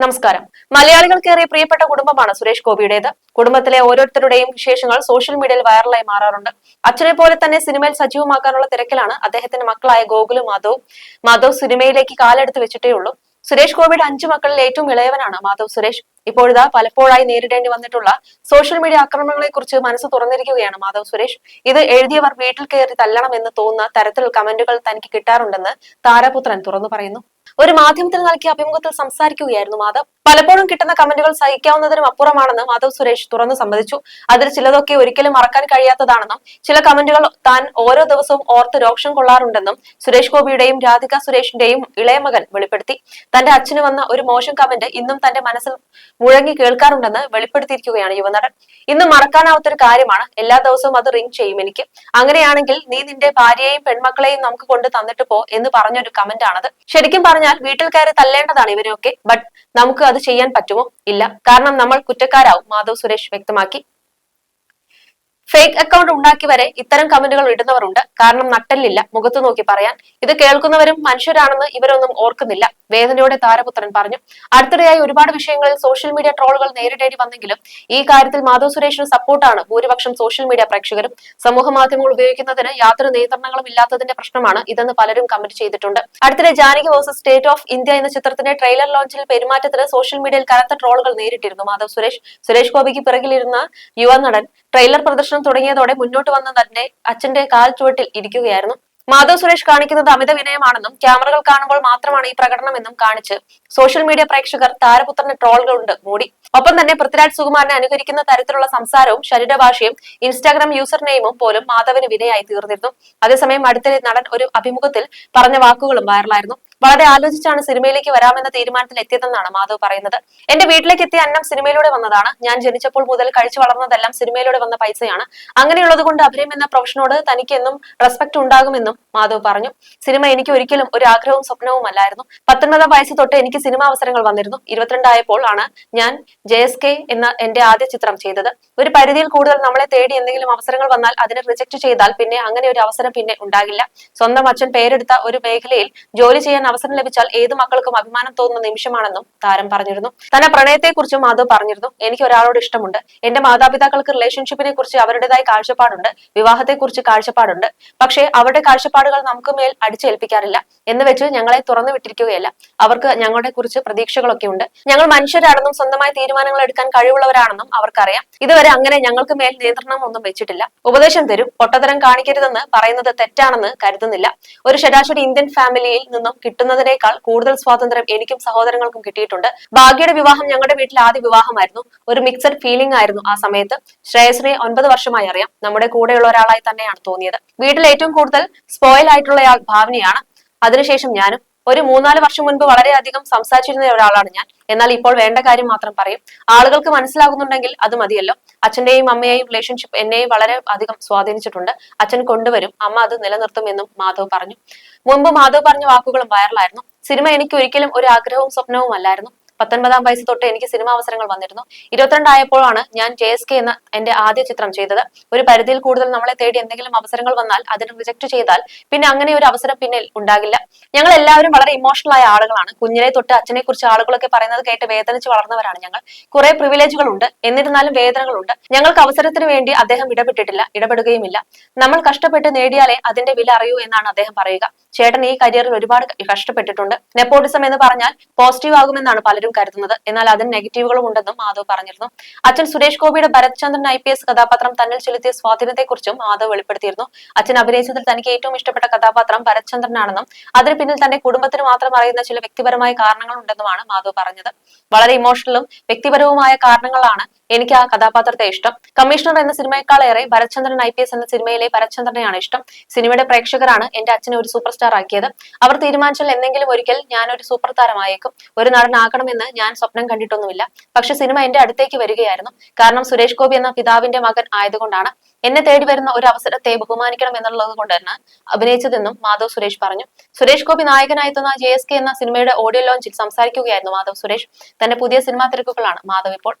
നമസ്കാരം. മലയാളികൾക്കേറെ പ്രിയപ്പെട്ട കുടുംബമാണ് സുരേഷ് ഗോപിയുടേത്. കുടുംബത്തിലെ ഓരോരുത്തരുടെയും വിശേഷങ്ങൾ സോഷ്യൽ മീഡിയയിൽ വൈറലായി മാറാറുണ്ട്. അച്ഛനെ പോലെ തന്നെ സിനിമയിൽ സജീവമാക്കാനുള്ള തിരക്കിലാണ് അദ്ദേഹത്തിന്റെ മക്കളായ ഗോകുലും മാധവും. മാധവ് സിനിമയിലേക്ക് കാലെടുത്ത് വെച്ചിട്ടേ ഉള്ളൂ. സുരേഷ് ഗോപിയുടെ അഞ്ചു മക്കളിൽ ഏറ്റവും ഇളയവനാണ് മാധവ് സുരേഷ്. ഇപ്പോഴിതാ പലപ്പോഴായി നേരിടേണ്ടി വന്നിട്ടുള്ള സോഷ്യൽ മീഡിയ ആക്രമണങ്ങളെ കുറിച്ച് മനസ്സ് തുറന്നിരിക്കുകയാണ് മാധവ് സുരേഷ്. ഇത് എഴുതിയവർ വീട്ടിൽ കയറി തല്ലണം എന്ന് തോന്നുന്ന തരത്തിൽ കമന്റുകൾ തനിക്ക് കിട്ടാറുണ്ടെന്ന് താരപുത്രൻ തുറന്നു പറയുന്നു. ഒരു മാധ്യമത്തിന് നൽകിയ അഭിമുഖത്തിൽ സംസാരിക്കുകയായിരുന്നു മാധവ്. പലപ്പോഴും കിട്ടുന്ന കമന്റുകൾ സഹിക്കാവുന്നതിനും അപ്പുറമാണെന്ന് മാധവ് സുരേഷ് തുറന്നു സമ്മതിച്ചു. അതിൽ ചിലതൊക്കെ ഒരിക്കലും മറക്കാൻ കഴിയാത്തതാണെന്നും ചില കമന്റുകൾ താൻ ഓരോ ദിവസവും ഓർത്ത് രോക്ഷം കൊള്ളാറുണ്ടെന്നും സുരേഷ് ഗോപിയുടെയും രാധിക സുരേഷിന്റെയും ഇളയ മകൻ വെളിപ്പെടുത്തി. തന്റെ അച്ഛന് വന്ന ഒരു മോശം കമന്റ് ഇന്നും തന്റെ മനസ്സിൽ മുഴങ്ങി കേൾക്കാറുണ്ടെന്ന് വെളിപ്പെടുത്തിയിരിക്കുകയാണ് യുവനടൻ. ഇന്ന് മറക്കാനാവാത്തൊരു കാര്യമാണ് എല്ലാ ദിവസവും അത് റിംഗ് ചെയ്യും എനിക്ക്. അങ്ങനെയാണെങ്കിൽ നീ നിന്റെ ഭാര്യയെയും പെൺമക്കളെയും നമുക്ക് കൊണ്ട് തന്നിട്ട് പോ എന്ന് പറഞ്ഞൊരു കമന്റ് ആണത് ശരിക്കും പറഞ്ഞാൽ വീട്ടിൽ കയറി തല്ലേണ്ടതാണ് ഇവരെയൊക്കെ. ബട്ട് നമുക്ക് അത് ചെയ്യാൻ പറ്റുമോ? ഇല്ല. കാരണം നമ്മൾ കുറ്റക്കാരാവും മാധവ് സുരേഷ് വ്യക്തമാക്കി. ഫേക്ക് അക്കൗണ്ട് ഉണ്ടാക്കി വരെ ഇത്തരം കമന്റുകൾ ഇടുന്നവരുണ്ട്. കാരണം നട്ടല്ലില്ല. മുഖത്ത് നോക്കി പറയാൻ. ഇത് കേൾക്കുന്നവരും മനുഷ്യരാണെന്ന് ഇവരൊന്നും ഓർക്കുന്നില്ല. വേദനയോടെ താരപുത്രൻ പറഞ്ഞു. അടുത്തിടെയായി ഒരുപാട് വിഷയങ്ങളിൽ സോഷ്യൽ മീഡിയ ട്രോളുകൾ നേരിടേണ്ടി വന്നെങ്കിലും ഈ കാര്യത്തിൽ മാധവ് സുരേഷിന് സപ്പോർട്ടാണ് ഭൂരിപക്ഷം സോഷ്യൽ മീഡിയ പ്രേക്ഷകരും. സമൂഹ മാധ്യമങ്ങൾ ഉപയോഗിക്കുന്നതിന് യാതൊരു നിയന്ത്രണങ്ങളും ഇല്ലാത്തതിന്റെ പ്രശ്നമാണ്. ഇതെന്ന് പലരും കമന്റ് ചെയ്തിട്ടുണ്ട്. അടുത്തിടെ Janaki versus state of India എന്ന ചിത്രത്തിന്റെ ട്രെയിലർ ലോഞ്ചിൽ പെരുമാറ്റത്തിന് സോഷ്യൽ മീഡിയയിൽ കനത്ത ട്രോളുകൾ നേരിട്ടിരുന്നു മാധവ് സുരേഷ്. സുരേഷ് ഗോപിക്ക് പിറകിലിരുന്ന യുവനടൻ ട്രെയിലർ പ്രദർശനം തുടങ്ങിയതോടെ മുന്നോട്ട് വന്ന തന്നെ അച്ഛന്റെ കാൽ ചുവട്ടിൽ ഇരിക്കുകയായിരുന്നു. മാധവ് സുരേഷ് കാണിക്കുന്നത് അമിത വിനയമാണെന്നും ക്യാമറകൾ കാണുമ്പോൾ മാത്രമാണ് ഈ പ്രകടനം എന്നും കാണിച്ച് സോഷ്യൽ മീഡിയ പ്രേക്ഷകർ താരപുത്രന്റെ ട്രോളുകളുണ്ട് മൂടി. ഒപ്പം തന്നെ പൃഥ്വിരാജ് സുകുമാരനെ അനുകരിക്കുന്ന തരത്തിലുള്ള സംസാരവും ശരീരഭാഷയും ഇൻസ്റ്റാഗ്രാം യൂസർ നെയിമും പോലും മാധവിന് വിനയായി തീർന്നിരുന്നു. അതേസമയം അടുത്തിടെ നടൻ ഒരു അഭിമുഖത്തിൽ പറഞ്ഞ വാക്കുകളും വൈറലായിരുന്നു വളരെ ആലോചിച്ചാണ് സിനിമയിലേക്ക് വരാമെന്ന തീരുമാനത്തിൽ എത്തിയതെന്നാണ് മാധവ് പറയുന്നത്. എന്റെ വീട്ടിലേക്ക് എത്തിയ അന്നം സിനിമയിലൂടെ വന്നതാണ്. ഞാൻ ജനിച്ചപ്പോൾ മുതൽ കഴിച്ചു വളർന്നതെല്ലാം സിനിമയിലൂടെ വന്ന പൈസയാണ്. അങ്ങനെയുള്ളത് കൊണ്ട് അഭിനയം എന്ന പ്രൊഫഷനോട് തനിക്ക് എന്നും റെസ്പെക്ട് ഉണ്ടാകുമെന്നും മാധവ് പറഞ്ഞു. സിനിമ എനിക്ക് ഒരിക്കലും ഒരു ആഗ്രഹവും സ്വപ്നവും അല്ലായിരുന്നു. പത്തൊൻപതാം വയസ്സ് തൊട്ട് എനിക്ക് സിനിമ അവസരങ്ങൾ വന്നിരുന്നു. ഇരുപത്തിരണ്ടായപ്പോൾ ആണ് ഞാൻ ജെ എസ് കെ എന്ന എന്റെ ആദ്യ ചിത്രം ചെയ്തത്. ഒരു പരിധിയിൽ കൂടുതൽ നമ്മളെ തേടി എന്തെങ്കിലും അവസരങ്ങൾ വന്നാൽ അതിനെ റിജക്ട് ചെയ്താൽ പിന്നെ അങ്ങനെ ഒരു അവസരം പിന്നെ ഉണ്ടാകില്ല. സ്വന്തം അച്ഛൻ പേരെടുത്ത ഒരു മേഖലയിൽ ജോലി ചെയ്യാൻ അവസരം ലഭിച്ചാൽ ഏത് മക്കൾക്കും അഭിമാനം തോന്നുന്ന നിമിഷമാണെന്നും താരം പറഞ്ഞിരുന്നു. തന്റെ പ്രണയത്തെക്കുറിച്ചും മാധവ് പറഞ്ഞിരുന്നു. എനിക്ക് ഒരാളോട് ഇഷ്ടമുണ്ട്. എന്റെ മാതാപിതാക്കൾക്ക് റിലേഷൻഷിപ്പിനെ കുറിച്ച് അവരുടേതായ കാഴ്ചപ്പാടുണ്ട്. വിവാഹത്തെക്കുറിച്ച് കാഴ്ചപ്പാടുണ്ട്. പക്ഷേ അവരുടെ കാഴ്ചപ്പാടുകൾ നമുക്ക് മേൽ അടിച്ചേൽപ്പിക്കാറില്ല. എന്ന് വെച്ച് ഞങ്ങളെ തുറന്നു വിട്ടിരിക്കുകയല്ല. അവർക്ക് ഞങ്ങളുടെ കുറിച്ച് പ്രതീക്ഷകളൊക്കെ ഉണ്ട്. ഞങ്ങൾ മനുഷ്യരാണെന്നും സ്വന്തമായി തീരുമാനങ്ങൾ എടുക്കാൻ കഴിവുള്ളവരാണെന്നും അവർക്കറിയാം. ഇതുവരെ അങ്ങനെ ഞങ്ങൾക്ക് മേൽ നിയന്ത്രണം ഒന്നും വെച്ചിട്ടില്ല. ഉപദേശം തരും. പൊട്ടത്തരം കാണിക്കരുതെന്ന് പറയുന്നത് തെറ്റാണെന്ന് കരുതുന്നില്ല. ഒരു ശരാശരി ഇന്ത്യൻ ഫാമിലിയിൽ നിന്നും കിട്ടുന്നതിനേക്കാൾ കൂടുതൽ സ്വാതന്ത്ര്യം എനിക്കും സഹോദരങ്ങൾക്കും കിട്ടിയിട്ടുണ്ട്. ഭാഗ്യയുടെ വിവാഹം ഞങ്ങളുടെ വീട്ടിൽ ആദ്യ വിവാഹമായിരുന്നു. ഒരു മിക്സഡ് ഫീലിംഗ് ആയിരുന്നു ആ സമയത്ത്. ശ്രേയസിനെ ഒൻപത് വർഷമായി അറിയാം. നമ്മുടെ കൂടെയുള്ള ഒരാളായി തന്നെയാണ് തോന്നിയത്. വീട്ടിൽ ഏറ്റവും കൂടുതൽ സ്പോയിൽ ആയിട്ടുള്ളയാൾ ഭാവനയാണ്. അതിനുശേഷം ഞാനും ഒരു മൂന്നാൽ വർഷം മുൻപ് വളരെയധികം സംസാരിച്ചിരുന്ന ഒരാളാണ് ഞാൻ. എന്നാൽ ഇപ്പോൾ വേണ്ട കാര്യം മാത്രം പറയും. ആളുകൾക്ക് മനസ്സിലാകുന്നുണ്ടെങ്കിൽ അത് മതിയല്ലോ. അച്ഛന്റെയും അമ്മയെയും റിലേഷൻഷിപ്പ് എന്നെയും വളരെ അധികം സ്വാധീനിച്ചിട്ടുണ്ട്. അച്ഛൻ കൊണ്ടുവരും. അമ്മ അത് നിലനിർത്തും നിലനിർത്തുമെന്നും മാധവ് പറഞ്ഞു. മുമ്പ് മാധവ് പറഞ്ഞ വാക്കുകളും വൈറലായിരുന്നു സിനിമ എനിക്ക് ഒരിക്കലും ഒരു ആഗ്രഹവും സ്വപ്നവും അല്ലായിരുന്നു പത്തൊൻപതാം വയസ്സ് തൊട്ട് എനിക്ക് സിനിമാ അവസരങ്ങൾ വന്നിരുന്നു. ഇരുപത്തിരണ്ടായപ്പോഴാണ് ഞാൻ ജെ എസ് കെ എന്ന എന്റെ ആദ്യ ചിത്രം ചെയ്തത്. ഒരു പരിധിയിൽ കൂടുതൽ നമ്മളെ തേടി എന്തെങ്കിലും അവസരങ്ങൾ വന്നാൽ അതിന് റിജക്ട് ചെയ്താൽ പിന്നെ അങ്ങനെ ഒരു അവസരം പിന്നിൽ ഉണ്ടാകില്ല. ഞങ്ങൾ എല്ലാവരും വളരെ ഇമോഷണൽ ആയ ആളുകളാണ്. കുഞ്ഞിനെ തൊട്ട് അച്ഛനെ കുറിച്ച് ആളുകളൊക്കെ പറയുന്നത് കേട്ട് വേദനിച്ച് വളർന്നവരാണ് ഞങ്ങൾ. കുറെ പ്രിവിലേജുകൾ ഉണ്ട് എന്നിരുന്നാലും വേദനകളുണ്ട്. ഞങ്ങൾക്ക് അവസരത്തിന് വേണ്ടി അദ്ദേഹം ഇടപെട്ടിട്ടില്ല. ഇടപെടുകയുമില്ല. നമ്മൾ കഷ്ടപ്പെട്ട് നേടിയാലേ അതിന്റെ വില അറിയൂ എന്നാണ് അദ്ദേഹം പറയുക. ചേട്ടൻ ഈ കരിയറിൽ ഒരുപാട് കഷ്ടപ്പെട്ടിട്ടുണ്ട്. നെപ്പോട്ടിസം എന്ന് പറഞ്ഞാൽ പോസിറ്റീവ് ആകുമെന്നാണ് പലരും കരുതുന്നത്. എന്നാൽ അതിന് നെഗറ്റീവുകളും ഉണ്ടെന്നും മാധവ് പറഞ്ഞിരുന്നു. അച്ഛൻ സുരേഷ് ഗോപിയുടെ Bharath Chandran I P S കഥാപാത്രം തന്നിൽ ചെലുത്തിയ സ്വാധീനത്തെക്കുറിച്ചും മാധവ് വെളിപ്പെടുത്തിയിരുന്നു. അച്ഛൻ അഭിനയിച്ചതിൽ തനിക്ക് ഏറ്റവും ഇഷ്ടപ്പെട്ട കഥാപാത്രം ഭരത് ചന്ദ്രനാണെന്നും അതിന് പിന്നിൽ തന്റെ കുടുംബത്തിന് മാത്രം അറിയുന്ന ചില വ്യക്തിപരമായ കാരണങ്ങൾ ഉണ്ടെന്നുമാണ് മാധവ് പറഞ്ഞത്. വളരെ ഇമോഷണലും വ്യക്തിപരവുമായ കാരണങ്ങളാണ് എനിക്ക് ആ കഥാപാത്രത്തെ ഇഷ്ടം. കമ്മീഷണർ എന്ന സിനിമയെക്കാളേറെ ഭരചന്ദ്രൻ ഐ പി എസ് എന്ന സിനിമയിലെ ഭരചന്ദ്രനെയാണ് ഇഷ്ടം. സിനിമയുടെ പ്രേക്ഷകരാണ് എന്റെ അച്ഛനെ ഒരു സൂപ്പർ സ്റ്റാർ ആക്കിയത്. അവർ തീരുമാനിച്ചാൽ എന്തെങ്കിലും ഒരിക്കൽ ഞാൻ ഒരു സൂപ്പർ താരമായേക്കും. ഒരു നടനാകണമെന്ന് ഞാൻ സ്വപ്നം കണ്ടിട്ടൊന്നുമില്ല. പക്ഷെ സിനിമ എന്റെ അടുത്തേക്ക് വരികയായിരുന്നു. കാരണം സുരേഷ് ഗോപി എന്ന പിതാവിന്റെ മകൻ ആയതുകൊണ്ടാണ് എന്നെ തേടി വരുന്ന ഒരു അവസരത്തെ ബഹുമാനിക്കണം എന്നുള്ളത് കൊണ്ട് തന്നെ അഭിനയിച്ചതെന്നും മാധവ് സുരേഷ് പറഞ്ഞു. സുരേഷ് ഗോപി നായകനായെത്തുന്ന ജെ എസ് കെ എന്ന സിനിമയുടെ ഓഡിയോ ലോഞ്ചിൽ സംസാരിക്കുകയായിരുന്നു മാധവ് സുരേഷ്. തന്റെ പുതിയ സിനിമാ തിരക്കുകളാണ് മാധവ് ഇപ്പോൾ